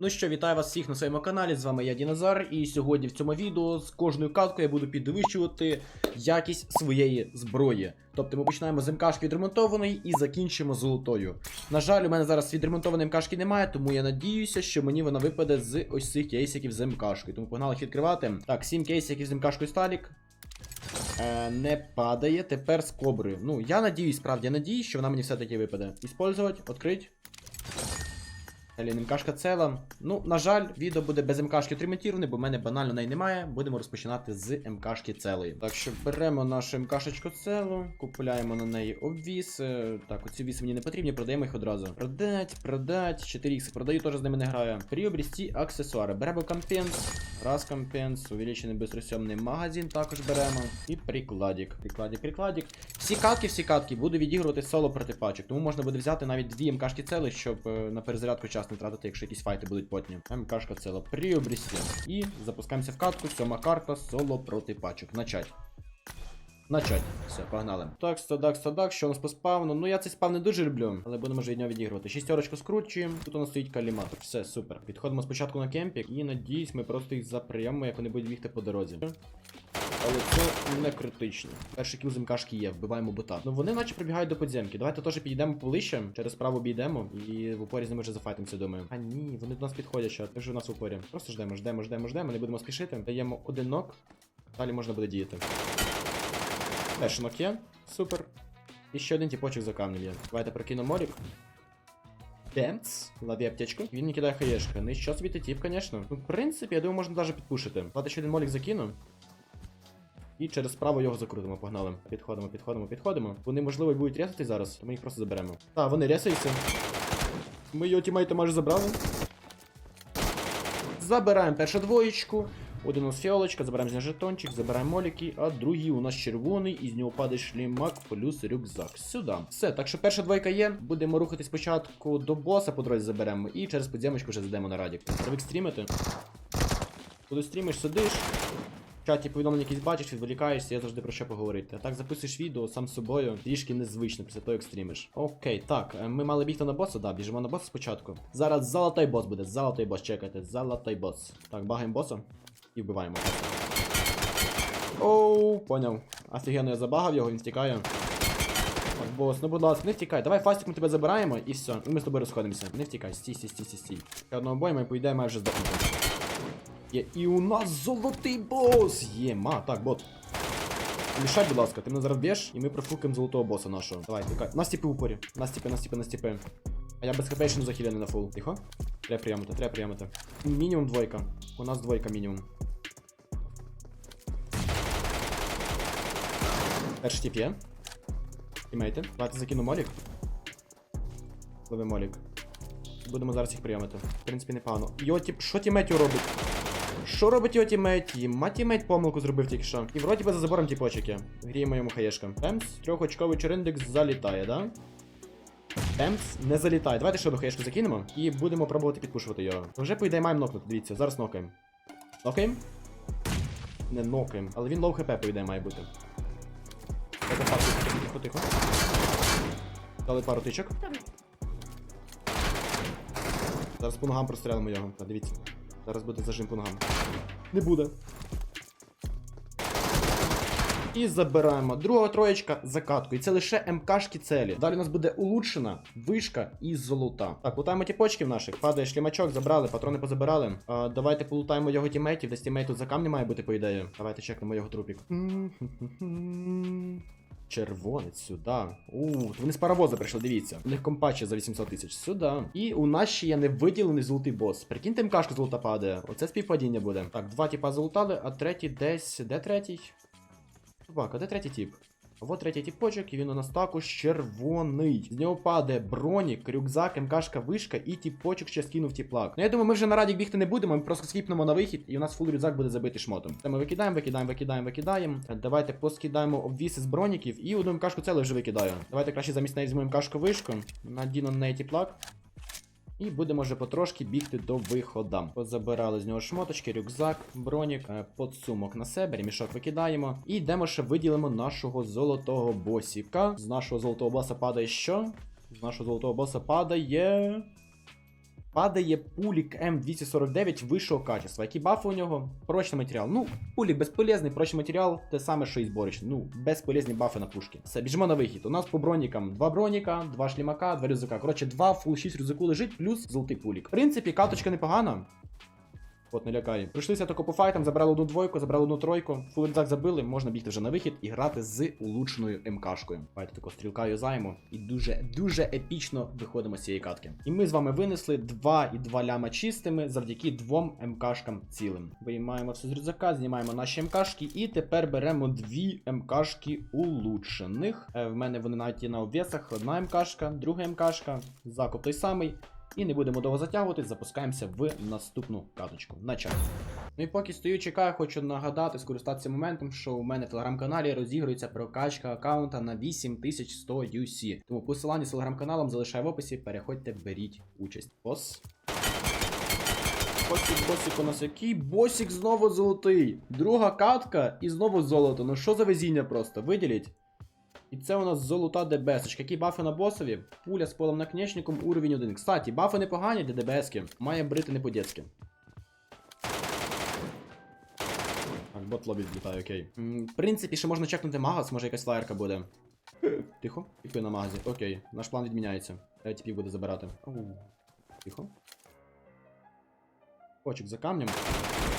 Ну що, вітаю вас всіх на своєму каналі. З вами я Дінозар, і сьогодні в цьому відео з кожною каткою я буду підвищувати якість своєї зброї. Тобто ми починаємо з МКшки відремонтованої і закінчимо золотою. На жаль, у мене зараз відремонтованої МКшки немає, тому я надіюся, що мені вона випаде з ось цих кейсиків з МКшкою. Тому погнали їх відкривати. Так, 7 кейсиків з МКшкою Сталік. Е, не падає. Тепер з коброю. Ну, я надіюсь, справді, я надіюсь, що вона мені все-таки випаде. Іспользувати, відкрить. Далі МКшка ціла. Ну, на жаль, відео буде без МКшки отремонтіроване, бо в мене банально неї немає. Будемо розпочинати з МКшки целої. Так що беремо нашу МКшечку целу, купуємо на неї обвіс. Е, Так, оці віси мені не потрібні, продаємо їх одразу. Продать, продать, 4х продаю, теж з ними не граю. Приобрести аксесуари. Беремо компенс, раз компенс, увеличений безрозсьомний магазин також беремо. І прикладик. Прикладик, прикладик. Всі катки, всі катки буду відігрувати соло проти пачок. Тому можна буде взяти навіть дві МКшки цели, щоб е, на перезарядку час не тратити, якщо якісь файти будуть потні. МКшка цела приобрести. І запускаємося в катку. Сьома карта соло проти пачок. Начать. Начать. Все, погнали. Так, стадак, стадак, що у нас по спавну? Ну я цей спав не дуже люблю, але будемо вже від нього відігрувати. Шістерочку скручуємо. Тут у нас стоїть каліматор. Все, супер. Підходимо спочатку на кемпік і надіюсь, ми просто їх запрямо, як вони будуть бігти по дорозі. Але це не критично. Перший кіл з є, вбиваємо бота. Ну вони наче прибігають до подземки. Давайте теж підійдемо поближче, через право обійдемо і в упорі з ними вже зафайтимося, думаю. А ні, вони до нас підходять ще. Ти у нас в упорі. Просто ждемо, ждемо, ждемо, ждемо, не будемо спішити. Даємо один нок. Далі можна буде діяти. Перший нок є. Супер. І ще один тіпочок за камнем є. Давайте прокину морік. Бемц, лови аптечку. Він не кидає хаєшка. Ну і що собі ти тип, звісно. Ну, в принципі, я думаю, можна навіть підпушити. Давайте ще один молік закину. І через справа його закрутимо, погнали. Підходимо, підходимо, підходимо. Вони, можливо, будуть рясати зараз, то ми їх просто заберемо. Так, вони рясаються. Ми його тімейта майже забрали. Забираємо першу двоєчку. Один у нас фіолочка, забираємо з нього жетончик, забираємо моліки, а другий у нас червоний, і з нього падає шлімак плюс рюкзак. Сюди. Все, так що перша двойка є. Будемо рухатись спочатку до боса, по дорозі заберемо, і через подземочку вже зайдемо на радік. Треба стрімити. Коли стрімиш, сидиш. В чаті повідомлення якісь бачиш, відволікаєшся, я завжди про що поговорити. А так записуєш відео сам з собою, трішки незвично після того, як стрімиш. Окей, так, е, ми мали бігти на боса, да, біжимо на боса спочатку. Зараз золотой бос буде, золотой бос, чекайте, золотой бос. Так, багаємо боса і вбиваємо. Оу, поняв. Офігенно я забагав його, він втікає. Так, бос, ну будь ласка, не втікай. Давай фастик ми тебе забираємо і все. І ми з тобою розходимося. Не втікай, стій, стій, стій, стій, стій. Одного бою ми поїдемо майже здохнути. Є, і у нас золотий бос! Є, ма, так, бот. Мішай, будь ласка, ти мене зараз б'єш, і ми профукаємо золотого боса нашого. Давай, тікай. Нас тіпи в упорі. Нас тіпи, нас тіпи, нас тіпи. А я без хпшну захилений на фул. Тихо. Треба приймати, треба приймати. Мінімум двойка. У нас двойка мінімум. Перший тип є. Тімейти. Давайте закину молік. Лови молік. Будемо зараз їх приймати. В принципі, непогано. Його тип. Що тімейтю робить? Що робить його тімейт? Єма тімейт помилку зробив тільки що. І вроді би за забором тіпочок є. Гріємо йому хаєшка. Темс, трьохочковий чериндекс залітає, да? Темс не залітає. Давайте ще одну хаєшку закинемо і будемо пробувати підпушувати його. Вже по ідеї маємо нокнути, дивіться, зараз нокаємо. Нокаємо? Не нокаємо, але він лоу хп, по ідеї, має бути. Тихо, тихо. Дали пару тичок. Зараз по ногам прострелимо його. Дивіться. Зараз буде зажим по ногам. Не буде. І забираємо. Друга троєчка закатку. І це лише МКшки целі. Далі у нас буде улучшена вишка і золота. Так, лутаємо тіпочків наших. Падає шлімачок, забрали, патрони позабирали. А, давайте полутаємо його тімейтів. Десь тімейт тут за камні має бути, по ідеї. Давайте чекнемо його трупік. Червонець сюди. У, вони з паровоза прийшли, дивіться. У них компачі за 800 тисяч. Сюди. І у нас ще є невиділений золотий бос. Прикиньте, мкашка золота падає. Оце співпадіння буде. Так, два тіпа золотали, а третій десь. Де третій? Собака, де третій тіп? А третій тіпочок, і він у нас також червоний. З нього падає бронік, рюкзак, МКшка, вишка і тіпочок ще скинув тіплак. Ну я думаю, ми вже на радік бігти не будемо, ми просто скіпнемо на вихід, і у нас фул рюкзак буде забитий шмотом. Це ми викидаємо, викидаємо, викидаємо, викидаємо. Е, Давайте поскидаємо обвіси з броніків і одну МКшку целу вже викидаю. Давайте краще замість неї візьмемо МКшку вишку, надіну на неї тіплак. І будемо вже потрошки бігти до вихода. Позабирали з нього шмоточки, рюкзак, бронік, е, подсумок на себе, ремішок викидаємо. І йдемо ще виділимо нашого золотого босіка. З нашого золотого боса падає що? З нашого золотого боса падає. Падає пулік М249 вищого качества. Які бафи у нього? Прочний матеріал. Ну, пулік безполезний, прочний матеріал, те саме, що і зборочний. Ну, безполезні бафи на пушки. Все, біжимо на вихід. У нас по бронікам два броніка, два шлімака, два рюкзака. Коротше, два фул 6 рюкзаку лежить, плюс золотий пулік. В принципі, каточка непогана. От, не лякає. Прийшлися тако по файтам, забрали одну двойку, забрали одну тройку, фул рюкзак забили, можна бігти вже на вихід і грати з улучшеною МКшкою. Давайте тако стрілка юзаємо і дуже, дуже епічно виходимо з цієї катки. І ми з вами винесли 2,2 ляма чистими завдяки двом МКшкам цілим. Виймаємо все з рюкзака, знімаємо наші МКшки, і тепер беремо дві МКшки улучшених. Е, в мене вони навіть є на обвісах. Одна МКшка, друга МКшка, закуп той самий. І не будемо довго затягувати, запускаємося в наступну каточку. На час. Ну і поки стою, чекаю, хочу нагадати, скористатися моментом, що у мене в телеграм-каналі розігрується прокачка аккаунта на 8100 UC. Тому посилання з телеграм-каналом залишаю в описі. Переходьте, беріть участь. Бос. Босик, босик у нас який? Босик знову золотий. Друга катка і знову золото. Ну що за везіння просто? Виділіть. І це у нас золота ДБС. Які бафи на босові? Пуля з полом наконечником, уровень 1. Кстати, бафи непогані для ДБСки. Має брити не по-дєцьки. Так, бот лобі влітає, окей. М, В принципі, ще можна чекнути магаз, може якась флаєрка буде. Тихо, тихо на магазі. Окей, наш план відміняється. Я типів буде забирати. Оу. Тихо. Почок за камнем.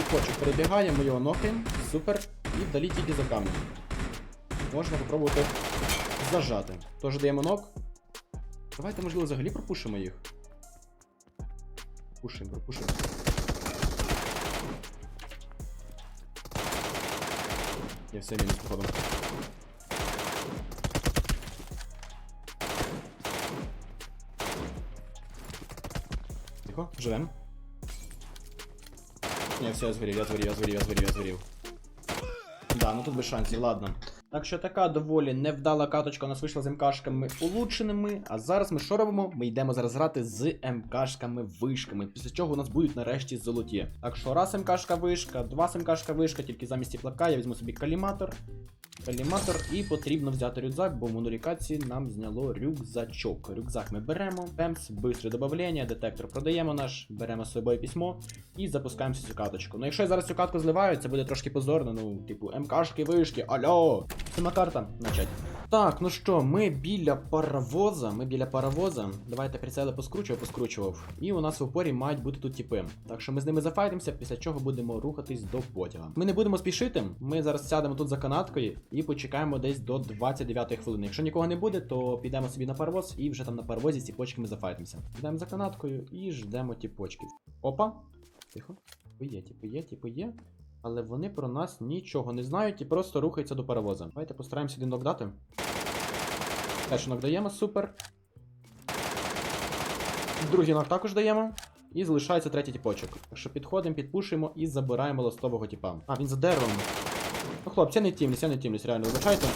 І почок перебігаємо, його нокаємо. Супер. І вдалі тільки за камнем. Можна попробувати зажати. Тож даємо нок. Давайте, можливо, взагалі пропушимо їх. Пушимо, пропушимо. Я все мінус походу. Тихо, живем. Не, все, я згорів, я згорів, я згорів, я згорів, я згорів. Да, ну тут без шансів, ладно. Так така доволі невдала каточка у нас вийшла з МКшками улучшеними. А зараз ми що робимо? Ми йдемо зараз грати з МКшками вишками, після чого у нас будуть нарешті золоті. Так що раз МКшка вишка, два МКшка вишка, тільки замість плака, я візьму собі каліматор. Каліматор і потрібно взяти рюкзак, бо в монорікації нам зняло рюкзачок. Рюкзак ми беремо, пемс, бистре додавлення, детектор продаємо наш, беремо з собою письмо і запускаємося цю каточку. Ну якщо я зараз цю катку зливаю, це буде трошки позорно, ну, типу, МКшки, вишки, альо! Сама карта, начать. Так, ну що, ми біля паровоза, ми біля паровоза. Давайте прицели поскручував, поскручував. І у нас в упорі мають бути тут тіпи. Так що ми з ними зафайтимося, після чого будемо рухатись до потяга. Ми не будемо спішити, ми зараз сядемо тут за канаткою і почекаємо десь до 29 хвилини. Якщо нікого не буде, то підемо собі на паровоз і вже там на паровозі з тіпочками зафайтимося. Йдемо за канаткою і ждемо тіпочків. Опа. Тихо. Типу є, типу є, типу є. Але вони про нас нічого не знають і просто рухаються до паровоза. Давайте постараємося один нок дати. Перший нок даємо, супер. Другий нок також даємо. І залишається третій тіпочок. Так що підходимо, підпушуємо і забираємо ластового тіпа. А, він за деревом. Ну, хлопці, я не тімлюсь, я не тімлюсь, реально, вибачайте.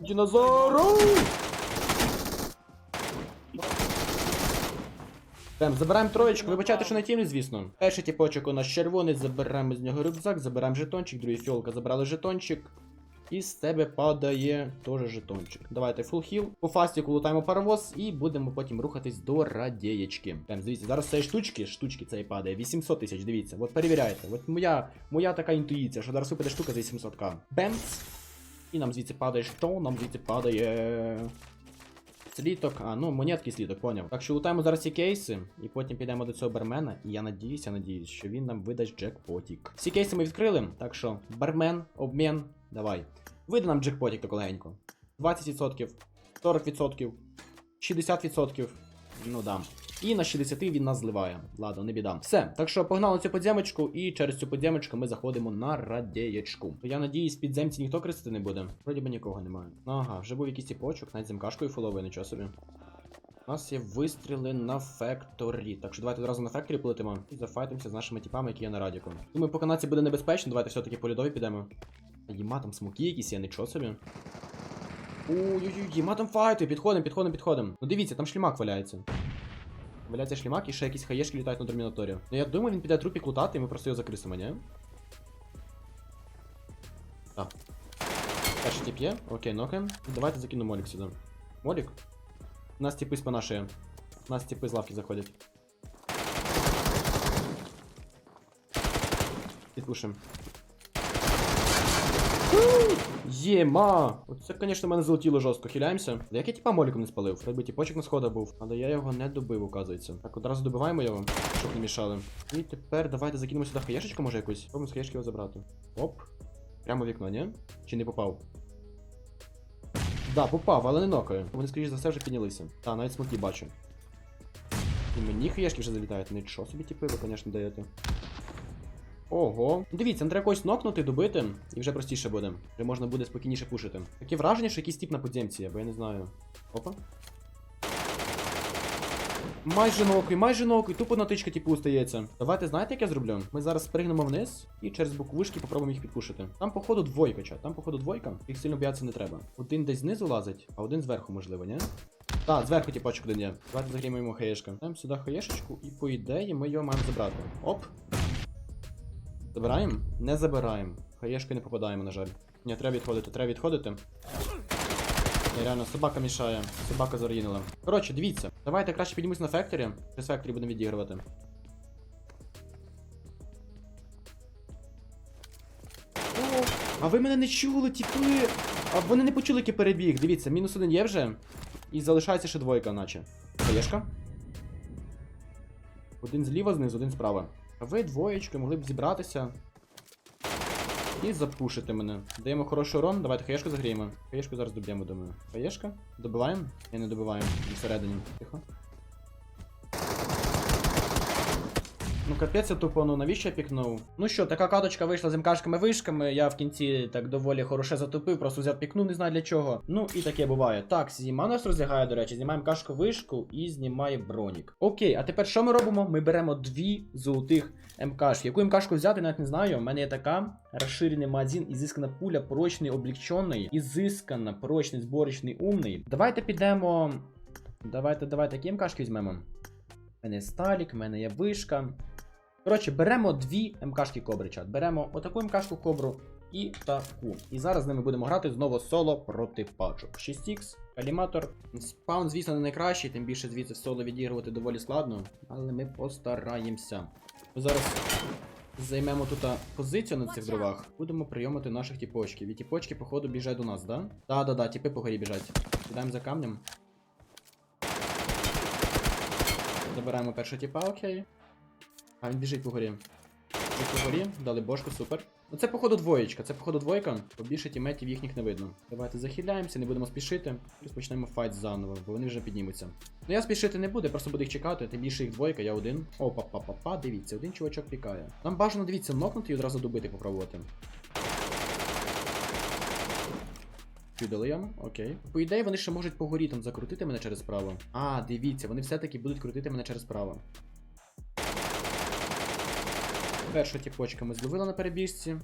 Дінозавру! Прям забираємо троєчку, вибачайте, що не тімлі, звісно. Перший тіпочок у нас червоний, забираємо з нього рюкзак, забираємо жетончик, другий фіолка забрали жетончик. І з тебе падає теж жетончик. Давайте фул хіл. По фастіку лутаємо паровоз і будемо потім рухатись до радієчки. Прям дивіться, зараз цієї штучки, штучки цієї падає. 800 тисяч, дивіться. От перевіряйте. От моя, моя така інтуїція, що зараз випаде штука за 800к. Бемц. І нам звідси падає що? Нам звідси падає. Сліток, а ну монетки сліток, поняв. Так що лутаємо зараз ці кейси, і потім підемо до цього бармена. І я надіюсь, надіюсь, що він нам видасть джекпотік. Всі кейси ми відкрили, так що бармен, обмін, давай. Вийде нам джекпотік тако легенько. 20%, 40%, 60%. Ну дам. І на 60 він нас зливає. Ладно, не біда. Все, так що погнали цю подземочку, і через цю подземочку ми заходимо на радієчку. Я надіюсь, підземці ніхто крестити не буде. Вроді би нікого немає. Ага, вже був якийсь тіпочок, навіть земкашкою фоловий, нічого собі. У нас є вистріли на фекторі. Так що давайте одразу на фекторі полетимо і зафайтимося з нашими тіпами, які є на радіку. Думаю, по канадці буде небезпечно, давайте все-таки по льодові підемо. Єма там смоки якісь є, нічого собі. Ой-ой-ой, єма там файти, підходимо, підходимо, підходимо. Ну дивіться, там шлімак валяється. Валяється шлімак і ще якісь хаєшки літають на термінаторі. Ну я думаю, він піде трупік лутати, і ми просто його закрисимо, ні? Так. Перший тип є. Окей, нокаємо. Давайте закину молік сюди. Молік? У нас типи спина шиє. У нас типи з лавки заходять. Підпушим. Єма! Оце, звісно, мене залетіло жорстко. Хиляємося. Як я типа моліком не спалив? Якби тіпочок на сходах був. Але я його не добив, оказується. Так, одразу добиваємо його, щоб не мішали. І тепер давайте закинемо сюди хаєшечку, може якусь. Пробуємо з хаєшки його забрати. Оп. Прямо вікно, ні? Чи не попав? Да, попав, але не нокає. Вони, скоріш за все, вже піднялися. Та, навіть смоки бачу. І мені хаєшки вже залітають. Нічого собі типи ви, звісно, даєте. Ого. Дивіться, не треба когось нокнути, добити, і вже простіше буде. Вже можна буде спокійніше пушити. Таке враження, що якийсь тип на подземці, є, бо я не знаю. Опа. Майже нокой, майже нокой, тупо натичка типу стається. Давайте знаєте, як я зроблю? Ми зараз спригнемо вниз і через боковишки попробуємо їх підпушити. Там, походу, двойка, чат. Там, походу, двойка. Їх сильно боятися не треба. Один десь знизу лазить, а один зверху, можливо, ні? Так, зверху типочок один є. Давайте загріємо йому хаєшка. Даємо сюди хаєшечку, і по ідеї ми його маємо забрати. Оп. Забираємо? Не забираємо. Хаєшки не попадаємо, на жаль. Ні, треба відходити, треба відходити. Ні, реально, собака мішає. Собака зарінила. Коротше, дивіться. Давайте краще піднімусь на фекторі. Через фекторі будемо відігрувати. О, а ви мене не чули, тіпи! А вони не почули, який перебіг. Дивіться, мінус один є вже. І залишається ще двойка, наче. Хаєшка? Один зліва знизу, один справа. Ви двоєчки могли б зібратися. І запушити мене. Даємо хороший урон, давайте хаєшку загріємо. Хаєшку зараз доб'ємо, думаю. Хаєшка? Добиваємо? Я не добиваємо. Всередині. Тихо. Ну капець, я тупо, ну навіщо я пікнув? Ну що, така каточка вийшла з МКшками-вишками. Я в кінці так доволі хороше затупив, просто взяв пікнув, не знаю для чого. Ну і таке буває. Так, зіма нас розлягає, до речі, знімаємо кашку вишку і знімає бронік. Окей, а тепер що ми робимо? Ми беремо дві золотих МКшки. Яку МКшку взяти, навіть не знаю. У мене є така. Розширений магазин, ізискана пуля, прочний, облегчений, ізискана, прочний, зборочний, умний. Давайте підемо. Давайте, давайте, які МКшки візьмемо. У мене є сталік, в мене є вишка. Коротше, беремо дві МКшки кобри, чат. Беремо отаку МКшку кобру і таку. І зараз з ними будемо грати знову соло проти пачок. 6х, каліматор. Спаун, звісно, не найкращий, тим більше звідси соло відігрувати доволі складно. Але ми постараємося. Ми зараз займемо тут позицію на цих дровах. Будемо прийомити наших тіпочків. І тіпочки, походу, біжать до нас, да? Да-да-да, тіпи по горі біжать. Кидаємо за камнем. Забираємо першого тіпа, окей. А він біжить по горі. Біжить по горі, дали бошку, супер. Ну це походу двоєчка, це походу двойка, бо більше тіметів їхніх не видно. Давайте захиляємося, не будемо спішити. Розпочнемо файт заново, бо вони вже піднімуться. Ну я спішити не буду, просто буду їх чекати, тим більше їх двойка, я один. О, па-па-па-па, дивіться, один чувачок пікає. Нам бажано, дивіться, нокнути і одразу добити попробувати. Чудили яму? Окей. По ідеї, вони ще можуть по горі там закрутити мене через право. А, дивіться, вони все-таки будуть крутити мене через право. Першу тіпочка ми зловили на перебіжці.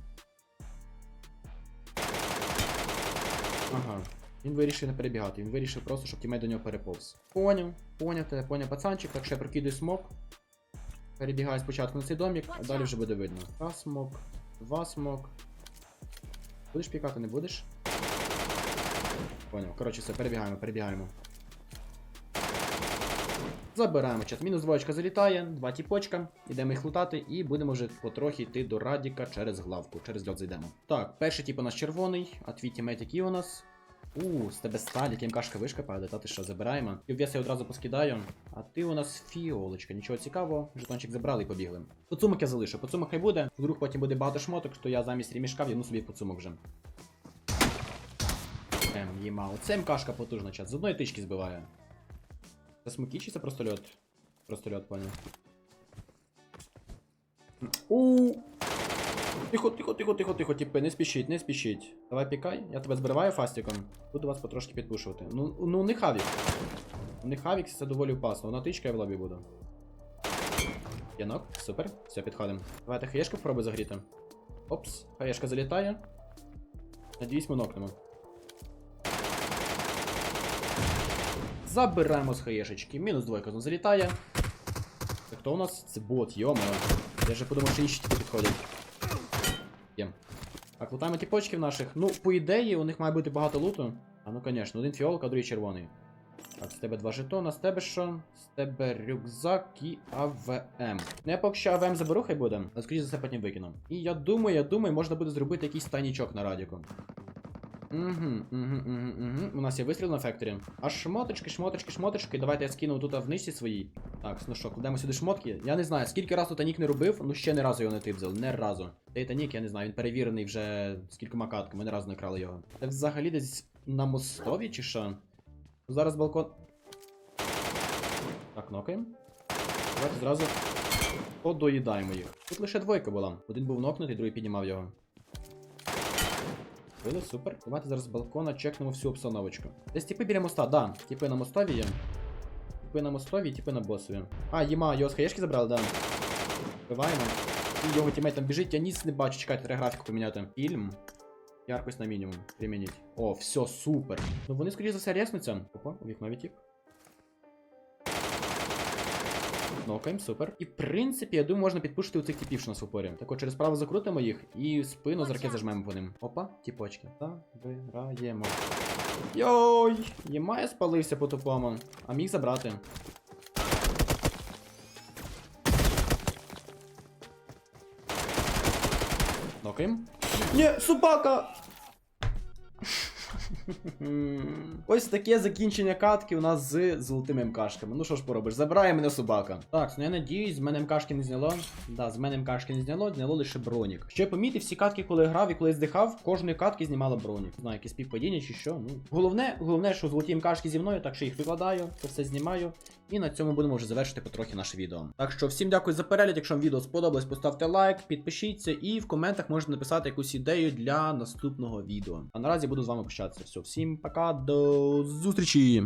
Ага. Він вирішив не перебігати, він вирішив просто, щоб тімей до нього переповз. Поняв, поняв, те, поняв пацанчик, так що я прокидаю смок. Перебігаю спочатку на цей домик, а далі вже буде видно. Раз смок, два смок. Будеш пікати, не будеш? Поняв. Коротше, все, перебігаємо, перебігаємо. Забираємо чат. Мінус двоєчка залітає, два тіпочка. Ідемо їх лутати і будемо вже потрохи йти до Радіка через главку, через льот зайдемо. Так, перший тип у нас червоний, а твій тімейт який у нас? У, з тебе сталік, МКшка вишка падає, та ти що, забираємо. І обв'яз я одразу поскидаю. А ти у нас фіолочка, нічого цікавого. Жетончик забрали і побігли. Поцумок я залишу, поцумок хай буде. Вдруг потім буде багато шмоток, то я замість ремішка в'яну собі поцумок вже. Ем, їма. Оце МКшка потужна чат. З одної тички збиває. Смоки чи це просто льот? Просто льот, понял. У. Тихо, тихо, тихо, тихо, тихо, типи, не спішіть, не спішіть. Давай пікай, я тебе збриваю фастиком. Буду вас потрошки підпушувати. Ну, ну не хавік. Не хавік, це доволі опасно. Вона тичка я в лобі буду. Янок, супер, все, підходимо. Давайте хаєшку попробуй загріти. Опс, хаєшка залітає. Надіюсь, ми нокнемо. Забираємо з хаєшечки. Мінус двойка знову залітає. Хто у нас? Це бот, йома. Я вже подумав, що інші типи підходять. Є. Так, лутаємо тіпочків наших. Ну, по ідеї, у них має бути багато луту. А ну, звісно, один фіолка, другий червоний. Так, з тебе два жетона, з тебе що? З тебе рюкзак і АВМ. Ну я поки що АВМ заберу, хай буде, а скоріше за все потім викину. І я думаю, я думаю, можна буде зробити якийсь тайнічок на радіку. Угу, угу, угу, угу. У нас є вистріл на фекторі. А шмоточки, шмоточки, шмоточки. Давайте я скину тут в нижці своїй. Так, ну що, кладемо сюди шмотки. Я не знаю, скільки раз тут Анік не робив, ну ще не разу його не типзали, не разу. Та Танік, я не знаю, він перевірений вже скількома катками, не разу не крали його. Це взагалі десь на мостові чи що? Зараз балкон. Так, нокаємо. Давайте зразу подоїдаємо їх. Тут лише двойка була. Один був нокнутий, другий піднімав його. Били, супер. Давайте зараз з балкона чекнемо всю обстановочку. Десь типи біля моста, да. Типи на мостові є. Типи на мостові, типи на босові. А, Єма, його з хаєшки забрали, да. Вбиваємо. І його тімейт там біжить, я ніс не бачу, чекайте, треба графіку поміняти. Фільм. Яркость на мінімум. Примініть. О, все, супер. Ну вони, скоріше за все, реснуться. Опа, у вікно відтік. Нокаємо, супер. І в принципі, я думаю, можна підпушити у цих типів, що нас в упорі. Так от через право закрутимо їх і спину з ракет зажмемо по ним. Опа, тіпочки. Забираємо. Йой! Ємає спалився по тупому. А міг забрати. Нокаємо. Ні, собака! Ось таке закінчення катки у нас з золотими МКшками. Ну що ж поробиш, забирає мене собака. Так, ну я надіюсь, з мене МКшки не зняло. Да, з мене МКшки не зняло, зняло лише бронік. Я помітив, всі катки, коли грав і коли здихав, кожної катки знімала бронік. Не знаю, якесь співпадіння чи що. Ну, головне, головне, що золоті МКшки зі мною, так що їх викладаю, це все знімаю. І на цьому будемо вже завершити потрохи наше відео. Так що всім дякую за перегляд. Якщо вам відео сподобалось, поставте лайк, підпишіться і в коментах можете написати якусь ідею для наступного відео. А наразі буду з вами прощатися. Все, всім пока, до зустрічі!